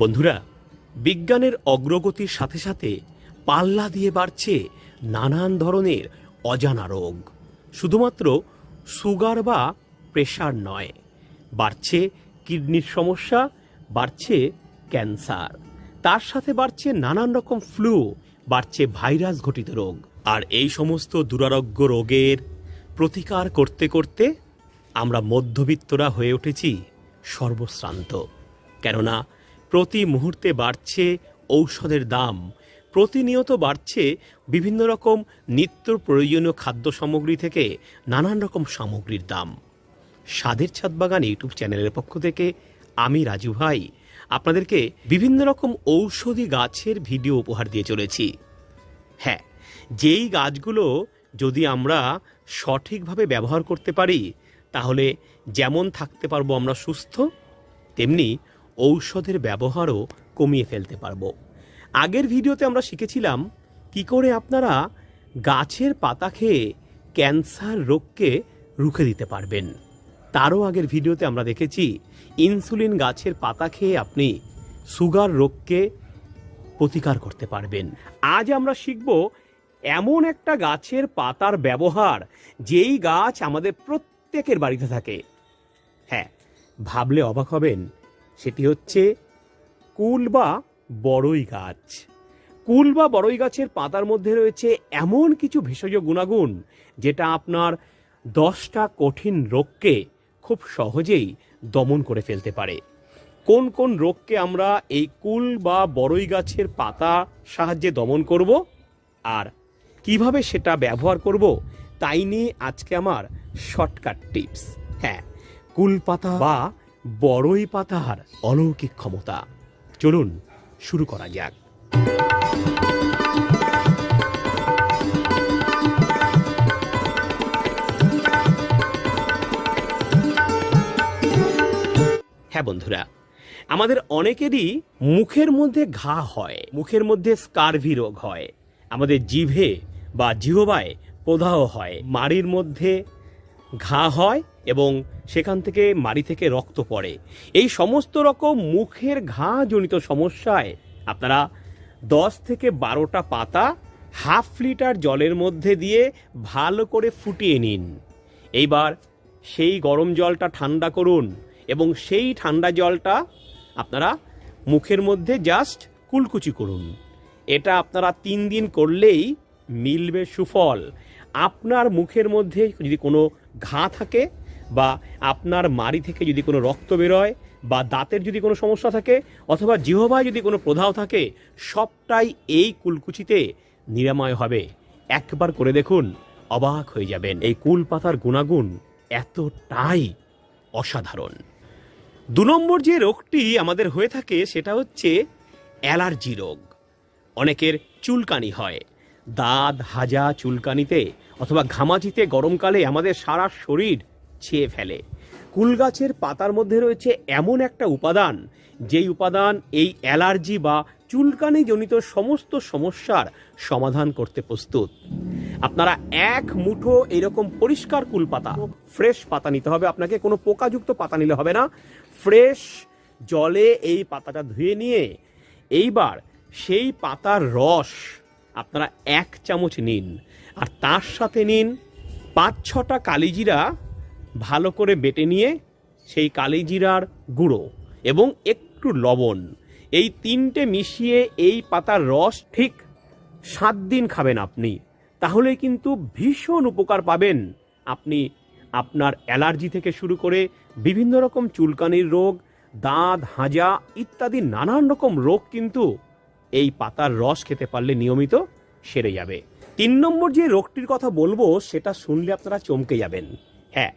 বন্ধুরা, বিজ্ঞানের অগ্রগতির সাথে সাথে পাল্লা দিয়ে বাড়ছে নানান ধরনের অজানা রোগ। শুধুমাত্র সুগার বা প্রেশার নয়, বাড়ছে কিডনির সমস্যা, বাড়ছে ক্যান্সার। তার সাথে বাড়ছে নানান রকম ফ্লু, বাড়ছে ভাইরাস ঘটিত রোগ। আর এই সমস্ত দুরারোগ্য রোগের প্রতিকার করতে করতে আমরা মধ্যবিত্তরা হয়ে উঠেছি সর্বশ্রান্ত। কেননা প্রতি মুহূর্তে বাড়ছে ঔষধের দাম। প্রতিনিয়ত বাড়ছে বিভিন্ন রকম নিত্য প্রয়োজনীয় খাদ্য সামগ্রী থেকে নানান রকম সামগ্রীর দাম। স্বাদের ছাদ বাগান ইউটিউব চ্যানেলের পক্ষ থেকে আমি রাজু ভাই আপনাদেরকে বিভিন্ন রকম ঔষধি গাছের ভিডিও উপহার দিয়ে চলেছি। হ্যাঁ যেই গাছগুলো যদি আমরা সঠিকভাবে ব্যবহার করতে পারি, তাহলে যেমন থাকতে পারব আমরা সুস্থ, তেমনি ঔষধের ব্যবহারও কমিয়ে ফেলতে পারব। আগের ভিডিওতে আমরা শিখেছিলাম কি করে আপনারা গাছের পাতা খেয়ে ক্যান্সার রোগকে রুখে দিতে পারবেন। তারও আগের ভিডিওতে আমরা দেখেছি, ইনসুলিন গাছের পাতা খেয়ে আপনি সুগার রোগকে প্রতিকার করতে পারবেন। আজ আমরা শিখব এমন একটা গাছের পাতার ব্যবহার যেই গাছ আমাদের প্রত্যেকের বাড়িতে থাকে। হ্যাঁ ভাবলে অবাক হবেন সেটি হচ্ছে কুল বা বড়ই গাছ। কুল বা বড়ই গাছের পাতার মধ্যে রয়েছে এমন কিছু ভেষজ গুণাগুণ যেটা আপনার দশটা কঠিন রোগকে খুব সহজেই দমন করে ফেলতে পারে। কোন কোন রোগকে আমরা এই কুল বা বড়ই গাছের পাতা সাহায্যে দমন করব আর কীভাবে সেটা ব্যবহার করব তাই নিয়ে আজকে আমার শর্টকাট টিপস। হ্যাঁ কুল পাতা বা বড়ই পাতার অলৌকিক ক্ষমতা। চলুন, শুরু করা যাক। হ্যাঁ বন্ধুরা, আমাদের অনেকেরই মুখের মধ্যে ঘা হয়, মুখের মধ্যে স্কারভি রোগ হয়, আমাদের জিভে বা জিহবায় প্রদাহ হয়, মাড়ির মধ্যে ঘা হয় এবং সেখান থেকে মাড়ি থেকে রক্ত পড়ে। এই সমস্ত রকম মুখের ঘা জনিত সমস্যায় আপনারা দশ থেকে বারোটা পাতা হাফ লিটার জলের মধ্যে দিয়ে ভালো করে ফুটিয়ে নিন। এইবার সেই গরম জলটা ঠান্ডা করুন এবং সেই ঠান্ডা জলটা আপনারা মুখের মধ্যে জাস্ট কুলকুচি করুন। এটা আপনারা তিন দিন করলেই মিলবে সুফল। আপনার মুখের মধ্যে যদি কোনো ঘা থাকে বা আপনার মাড়ি থেকে যদি কোনো রক্ত বেরোয় বা দাঁতের যদি কোনো সমস্যা থাকে অথবা জিহবায় যদি কোনো প্রদাহ থাকে, সবটাই এই কুলকুচিতে নিরাময় হবে। একবার করে দেখুন, অবাক হয়ে যাবেন। এই কুল পাতার গুণাগুণ এতটাই অসাধারণ। দু নম্বর যে রোগটি আমাদের হয়ে থাকে সেটা হচ্ছে অ্যালার্জি রোগ। অনেকের চুলকানি হয়। দাঁত হাজা চুলকানিতে অথবা ঘামাচিতে গরমকালে আমাদের সারা শরীর ছেয়ে ফেলে। কুল গাছের পাতার মধ্যে রয়েছে এমন একটা উপাদান, যেই উপাদান এই অ্যালার্জি বা চুলকানি জনিত সমস্ত সমস্যার সমাধান করতে প্রস্তুত। আপনারা এক মুঠো এরকম পরিষ্কার কুল পাতা, ফ্রেশ পাতা নিতে হবে আপনাকে, কোনো পোকাযুক্ত পাতা নিলে হবে না। ফ্রেশ জলে এই পাতাটা ধুয়ে নিয়ে এইবার সেই পাতার রস আপনারা এক চামচ নিন। আর তার সাথে নিন পাঁচ ছটা কালিজিরা ভালো করে বেটে নিয়ে সেই কালিজিরার গুঁড়ো এবং একটু লবণ। এই তিনটে মিশিয়ে এই পাতার রস ঠিক সাত দিন খাবেন আপনি। তাহলে কিন্তু ভীষণ উপকার পাবেন। আপনি আপনার অ্যালার্জি থেকে শুরু করে বিভিন্ন রকম চুলকানির রোগ, দাঁত, হাজা ইত্যাদি নানান রকম রোগ কিন্তু এই পাতার রস খেতে পারলে নিয়মিত সেরে যাবে। তিন নম্বর যে রোগটির কথা বলব, সেটা শুনলে আপনারা চমকে যাবেন। হ্যাঁ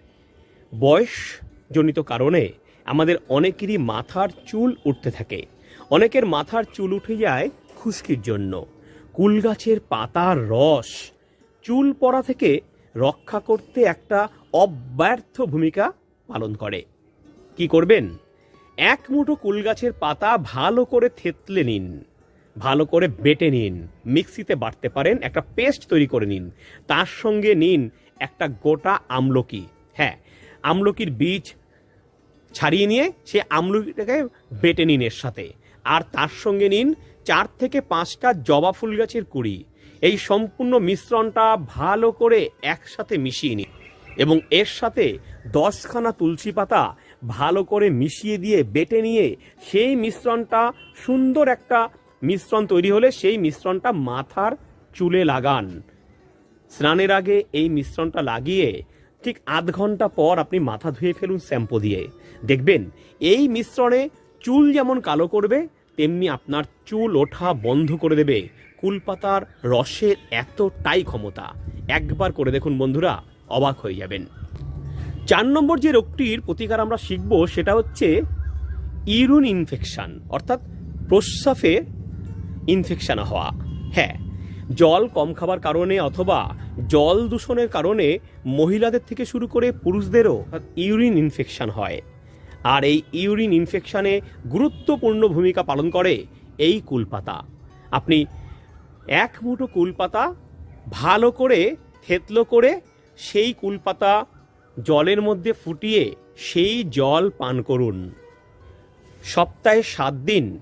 বয়স জনিত কারণে আমাদের অনেকেরই মাথার চুল উঠতে থাকে। অনেকের মাথার চুল উঠে যায় খুশকির জন্য। কুল গাছের পাতার রস চুল পড়া থেকে রক্ষা করতে একটা অব্যর্থ ভূমিকা পালন করে। কি করবেন? এক মুঠো কুল গাছের পাতা ভালো করে থেতলে নিন। ভালো করে বেটে নিন। মিক্সিতে বাটতে পারেন, একটা পেস্ট তৈরি করে নিন। তার সঙ্গে নিন একটা গোটা আমলকি। হ্যাঁ আমলকির বীজ ছাড়িয়ে নিয়ে সে আমলকিটাকে বেটে নিন এর সাথে। আর তার সঙ্গে নিন চার থেকে পাঁচটা জবা ফুল গাছের কুড়ি। এই সম্পূর্ণ মিশ্রণটা ভালো করে একসাথে মিশিয়ে নিন এবং এর সাথে দশখানা তুলসী পাতা ভালো করে মিশিয়ে দিয়ে বেটে নিয়ে সেই মিশ্রণটা সুন্দর একটা মিশ্রণ তৈরি হলে সেই মিশ্রণটা মাথার চুলে লাগান। স্নানের আগে এই মিশ্রণটা লাগিয়ে ঠিক আধ ঘণ্টা পর আপনি মাথা ধুয়ে ফেলুন শ্যাম্পু দিয়ে। দেখবেন এই মিশ্রণে চুল যেমন কালো করবে, তেমনি আপনার চুল ওঠা বন্ধ করে দেবে। কুলপাতার রসের এতটাই ক্ষমতা। একবার করে দেখুন বন্ধুরা, অবাক হয়ে যাবেন। চার নম্বর যে রোগটির প্রতিকার আমরা শিখব সেটা হচ্ছে ইউরিন ইনফেকশান, অর্থাৎ প্রস্রাবে ইনফেকশন হওয়া। হ্যাঁ জল কম খাবার কারণে অথবা জল দূষণের কারণে মহিলাদের থেকে শুরু করে পুরুষদেরও ইউরিন ইনফেকশান হয়। আর এই ইউরিন ইনফেকশানে গুরুত্বপূর্ণ ভূমিকা পালন করে এই কুলপাতা। আপনি এক মুঠো কুলপাতা ভালো করে, থেতলো করে সেই কুলপাতা জলের মধ্যে ফুটিয়ে সেই জল পান করুন। সপ্তাহে সাত দিন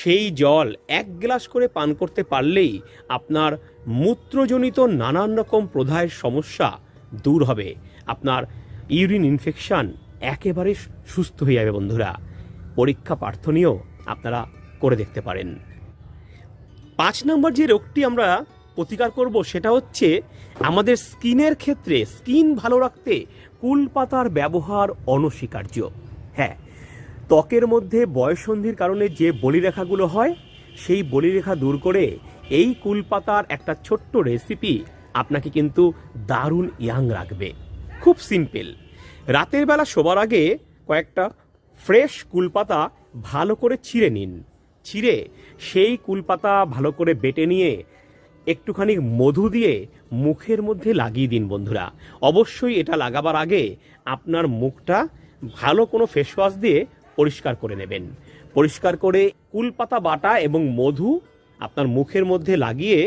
সেই জল এক গ্লাস করে পান করতে পারলেই আপনার মূত্রজনিত নানান রকম প্রদাহের সমস্যা দূর হবে। আপনার ইউরিন ইনফেকশন একেবারে সুস্থ হয়ে যাবে বন্ধুরা। পরীক্ষা প্রার্থনীয় আপনারা করে দেখতে পারেন। পাঁচ নম্বর যে রোগটি আমরা প্রতিকার করব সেটা হচ্ছে আমাদের স্কিনের ক্ষেত্রে স্কিন ভালো রাখতে কুলপাতার ব্যবহার অনস্বীকার্য। হ্যাঁ ত্বকের মধ্যে বয়সন্ধির কারণে যে বলিরেখাগুলো হয়, সেই বলিরেখা দূর করে এই কুলপাতার একটা ছোট্ট রেসিপি আপনাকে কিন্তু দারুণ ইয়াং রাখবে। খুব সিম্পল রাতের বেলা শোবার আগে কয়েকটা ফ্রেশ কুলপাতা ভালো করে ছিঁড়ে নিন। ছিঁড়ে সেই কুলপাতা ভালো করে বেটে নিয়ে একটুখানি মধু দিয়ে মুখের মধ্যে লাগিয়ে দিন বন্ধুরা। অবশ্যই এটা লাগাবার আগে আপনার মুখটা ভালো কোনো ফেসওয়াশ দিয়ে পরিষ্কার করে নেবেন। পরিষ্কার করে কুলপাতা বাটা এবং মধু আপনার মুখের মধ্যে লাগিয়ে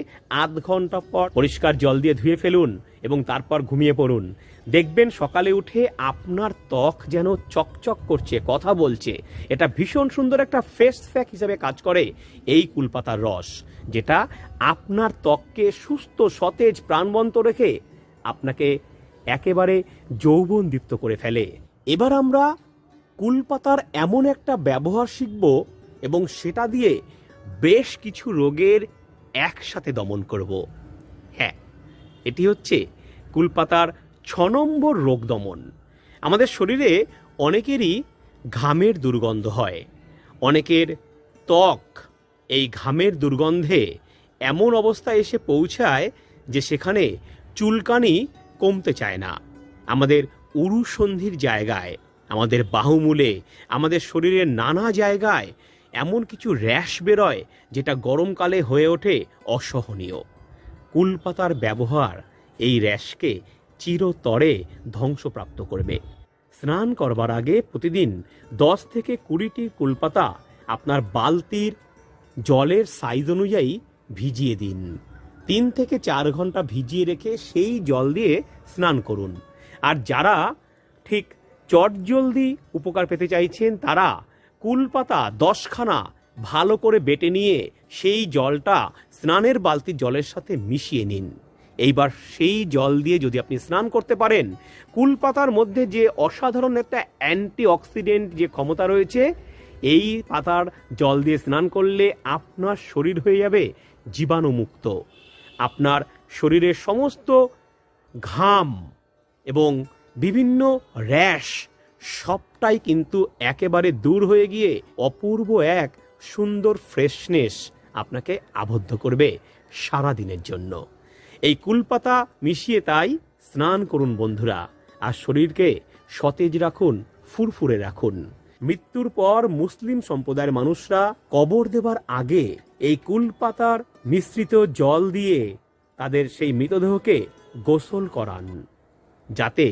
আধ ঘণ্টা পর পরিষ্কার জল দিয়ে ধুয়ে ফেলুন এবং তারপর ঘুমিয়ে পড়ুন। দেখবেন সকালে উঠে আপনার ত্বক যেন চকচক করছে, কথা বলছে। এটা ভীষণ সুন্দর একটা ফেস ফ্যাক হিসেবে কাজ করে এই কুলপাতার রস, যেটা আপনার ত্বককে সুস্থ, সতেজ, প্রাণবন্ত রেখে আপনাকে একেবারে যৌবন দীপ্ত করে ফেলে। এবার আমরা কুলপাতার এমন একটা ব্যবহার শিখব এবং সেটা দিয়ে বেশ কিছু রোগের একসাথে দমন করব। হ্যাঁ এটি হচ্ছে কুলপাতার ছ নম্বর রোগ দমন। আমাদের শরীরে অনেকেরই ঘামের দুর্গন্ধ হয়। অনেকের ত্বক এই ঘামের দুর্গন্ধে এমন অবস্থায় এসে পৌঁছায় যে সেখানে চুলকানি কমতে চায় না। আমাদের উরুসন্ধির জায়গায় আমাদের বাহুমূলে, আমাদের শরীরের নানা জায়গায় এমন কিছু র্যাশ বেরোয় যেটা গরমকালে হয়ে ওঠে অসহনীয়। কুলপাতার ব্যবহার এই র্যাশকে চিরতরে ধ্বংসপ্রাপ্ত করবে। স্নান করবার আগে প্রতিদিন দশ থেকে কুড়িটি কুলপাতা আপনার বালতির জলের সাইজ অনুযায়ী ভিজিয়ে দিন। তিন থেকে চার ঘণ্টা ভিজিয়ে রেখে সেই জল দিয়ে স্নান করুন। আর যারা ঠিক চটজলদি উপকার পেতে চাইছেন তারা। কুলপাতা দশখানা ভালো করে বেটে নিয়ে সেই জলটা স্নানের বালতি জলের সাথে মিশিয়ে নিন। এইবার সেই জল দিয়ে যদি আপনি স্নান করতে পারেন, কুলপাতার মধ্যে যে অসাধারণ একটা অ্যান্টি অক্সিডেন্ট যে ক্ষমতা রয়েছে, এই পাতার জল দিয়ে স্নান করলে আপনার শরীর হয়ে যাবে জীবাণুমুক্ত। আপনার শরীরের সমস্ত ঘাম এবং বিভিন্ন র্যাশ সবটাই কিন্তু একেবারে দূর হয়ে গিয়ে অপূর্ব এক সুন্দর ফ্রেশনেস আপনাকে আবদ্ধ করবে সারা দিনের জন্য। এই কুলপাতা মিশিয়ে তাই স্নান করুন বন্ধুরা, আর শরীরকে সতেজ রাখুন, ফুরফুরে রাখুন। মৃত্যুর পর মুসলিম সম্প্রদায়ের মানুষরা কবর দেবার আগে এই কুলপাতার মিশ্রিত জল দিয়ে তাদের সেই মৃতদেহকে গোসল করান, যাতে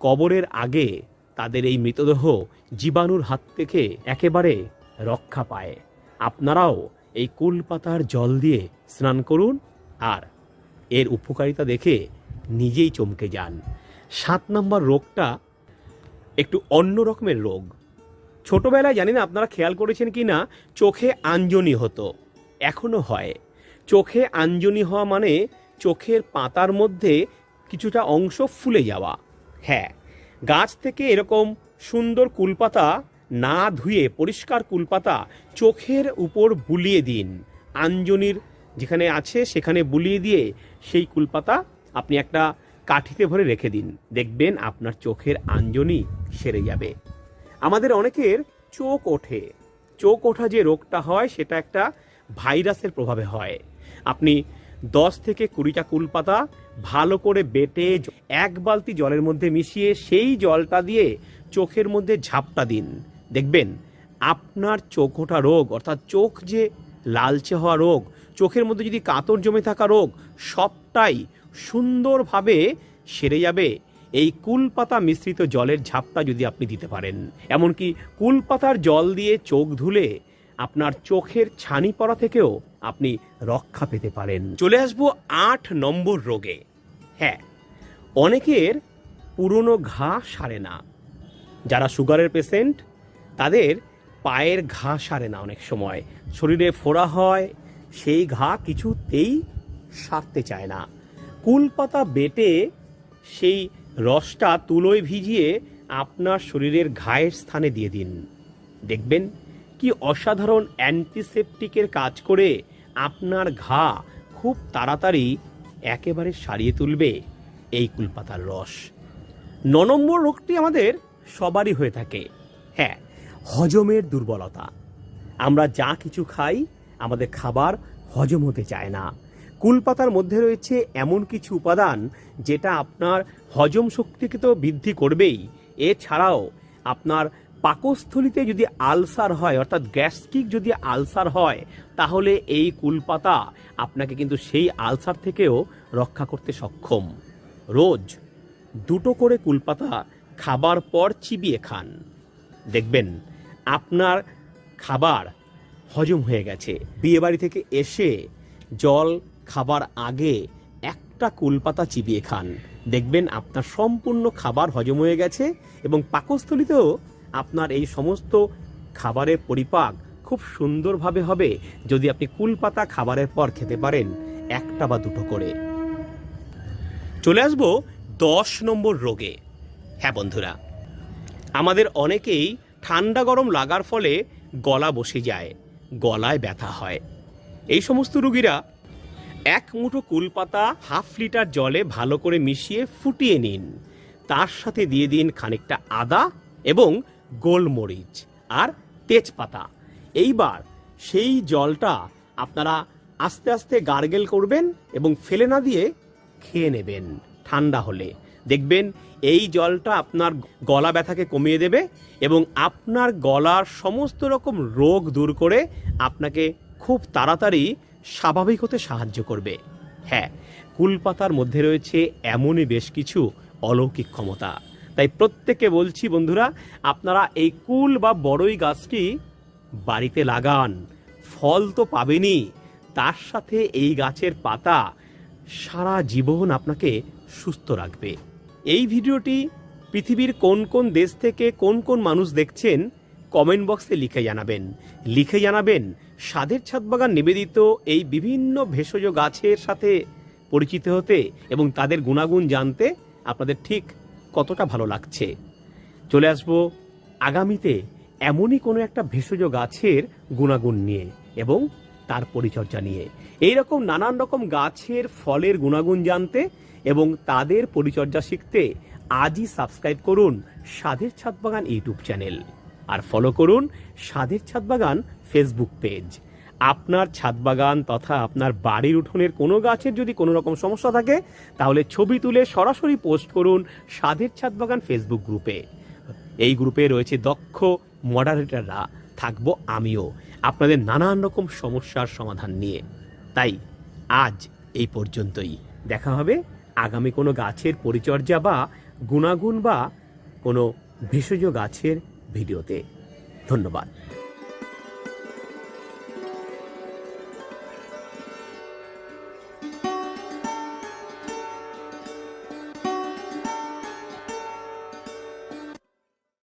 কবরের আগে তাদের এই মৃতদেহ জীবাণুর হাত থেকে একেবারে রক্ষা পায়। আপনারাও এই কুলপাতার জল দিয়ে স্নান করুন আর এর উপকারিতা দেখে নিজেই চমকে যান। সাত নম্বর রোগটা একটু অন্য রকমের রোগ। ছোটোবেলায় জানি না আপনারা খেয়াল করেছেন কি না, চোখে আঞ্জনি হতো। এখনও হয়। চোখে আঞ্জনি হওয়া মানে চোখের পাতার মধ্যে কিছুটা অংশ ফুলে যাওয়া। হ্যাঁ গাছ থেকে এরকম সুন্দর কুলপাতা না ধুয়ে পরিষ্কার কুলপাতা চোখের উপর বুলিয়ে দিন। আঞ্জনির যেখানে আছে সেখানে বুলিয়ে দিয়ে সেই কুলপাতা আপনি একটা কাঠিতে ভরে রেখে দিন। দেখবেন আপনার চোখের আঞ্জনি সেরে যাবে। আমাদের অনেকের চোখ ওঠে। চোখ ওঠা যে রোগটা হয় সেটা একটা ভাইরাসের প্রভাবে হয়। আপনি দশ থেকে কুড়িটা কুলপাতা ভালো করে বেটে এক বালতি জলের মধ্যে মিশিয়ে সেই জলটা দিয়ে চোখের মধ্যে ঝাপটা দিন। দেখবেন, আপনার চোখ ওঠা রোগ, অর্থাৎ চোখ যে লালচে হওয়া রোগ, চোখের মধ্যে যদি কাতর জমে থাকা রোগ, সবটাই সুন্দরভাবে সেরে যাবে। এই কুলপাতা মিশ্রিত জলের ঝাপটা যদি আপনি দিতে পারেন। এমনকি কুলপাতার জল দিয়ে চোখ ধুলে আপনার চোখের ছানি পড়া থেকেও আপনি রক্ষা পেতে পারেন। চলে আসব আট নম্বর রোগে। হ্যাঁ অনেকের পুরনো ঘা সারে না। যারা সুগারের পেশেন্ট, তাদের পায়ের ঘা সারে না অনেক সময়। শরীরে ফোড়া হয়, সেই ঘা কিছুতেই সারতে চায় না। কুলপাতা বেটে সেই রসটা তুলোয় ভিজিয়ে আপনার শরীরের ঘায়ের স্থানে দিয়ে দিন। দেখবেন কি অসাধারণ অ্যান্টিসেপটিকের কাজ করে আপনার ঘা খুব তাড়াতাড়ি একেবারে সারিয়ে তুলবে এই কুলপাতার রস। ন নম্বর রোগটি আমাদের সবারই হয়ে থাকে। হ্যাঁ হজমের দুর্বলতা। আমরা যা কিছু খাই, আমাদের খাবার হজম হতে চায় না। কুলপাতার মধ্যে রয়েছে এমন কিছু উপাদান যেটা আপনার হজম শক্তিকে তো বৃদ্ধি করবেই। এছাড়াও আপনার পাকস্থলিতে যদি আলসার হয়, অর্থাৎ গ্যাস্ট্রিক যদি আলসার হয়, তাহলে এই কুলপাতা আপনাকে কিন্তু সেই আলসার থেকেও রক্ষা করতে সক্ষম। রোজ দুটো করে কুলপাতা খাবার পর চিবিয়ে খান। দেখবেন আপনার খাবার হজম হয়ে গেছে। বিয়েবাড়ি থেকে এসে জল খাবার আগে একটা কুলপাতা চিবিয়ে খান। দেখবেন আপনার সম্পূর্ণ খাবার হজম হয়ে গেছে এবং পাকস্থলিতেও আপনার এই সমস্ত খাবারের পরিপাক খুব সুন্দরভাবে হবে যদি আপনি কুলপাতা খাবারের পর খেতে পারেন, একটা বা দুটো করে। চলে আসব দশ নম্বর রোগে। হ্যাঁ বন্ধুরা, আমাদের অনেকেই ঠান্ডা গরম লাগার ফলে গলা বসে যায়, গলায় ব্যথা হয়। এই সমস্ত রুগীরা এক মুঠো কুলপাতা হাফ লিটার জলে ভালো করে মিশিয়ে ফুটিয়ে নিন। তার সাথে দিয়ে দিন খানিকটা আদা এবং গোলমরিচ আর তেজপাতা। এইবার সেই জলটা আপনারা আস্তে আস্তে গার্গেল করবেন এবং ফেলে না দিয়ে খেয়ে নেবেন ঠান্ডা হলে। দেখবেন এই জলটা আপনার গলা ব্যথাকে কমিয়ে দেবে এবং আপনার গলার সমস্ত রকম রোগ দূর করে আপনাকে খুব তাড়াতাড়ি স্বাভাবিক হতে সাহায্য করবে। হ্যাঁ কুলপাতার মধ্যে রয়েছে এমনই বেশ কিছু অলৌকিক ক্ষমতা। তাই প্রত্যেককে বলছি বন্ধুরা, আপনারা এই কুল বা বড়ই গাছটি বাড়িতে লাগান। ফল তো পাবেনই। তার সাথে এই গাছের পাতা সারা জীবন আপনাকে সুস্থ রাখবে। এই ভিডিওটি পৃথিবীর কোন কোন দেশ থেকে কোন কোন মানুষ দেখছেন, কমেন্ট বক্সে লিখে জানাবেন। লিখে জানাবেন, স্বাদের ছাদবাগান নিবেদিত এই বিভিন্ন ভেষজ গাছের সাথে পরিচিত হতে এবং তাদের গুণাগুণ জানতে আপনাদের ঠিক কতটা ভালো লাগছে। চলে আসব আগামীতে এমনই কোনো একটা ভেষজ গাছের গুণাগুণ নিয়ে এবং তার পরিচর্যা নিয়ে। এই রকম নানান রকম গাছের ফলের গুণাগুণ জানতে এবং তাদের পরিচর্যা শিখতে আজই সাবস্ক্রাইব করুন স্বাদের ছাদবাগান ইউটিউব চ্যানেল। আর ফলো করুন স্বাদের ছাদবাগান ফেসবুক পেজ আপনার ছাদবাগান তথা আপনার বাড়ির উঠোনের কোনো গাছের যদি কোনো রকম সমস্যা থাকে, তাহলে ছবি তুলে সরাসরি পোস্ট করুন স্বাদের ছাদবাগান ফেসবুক গ্রুপে। এই গ্রুপে রয়েছে দক্ষ মডারেটররা থাকব আমিও। আপনাদের নানান রকম সমস্যার সমাধান নিয়ে। তাই আজ এই পর্যন্তই। দেখা হবে আগামী কোনো গাছের পরিচর্যা বা গুণাগুণ বা কোনো ভেষজ গাছের ভিডিওতে। ধন্যবাদ।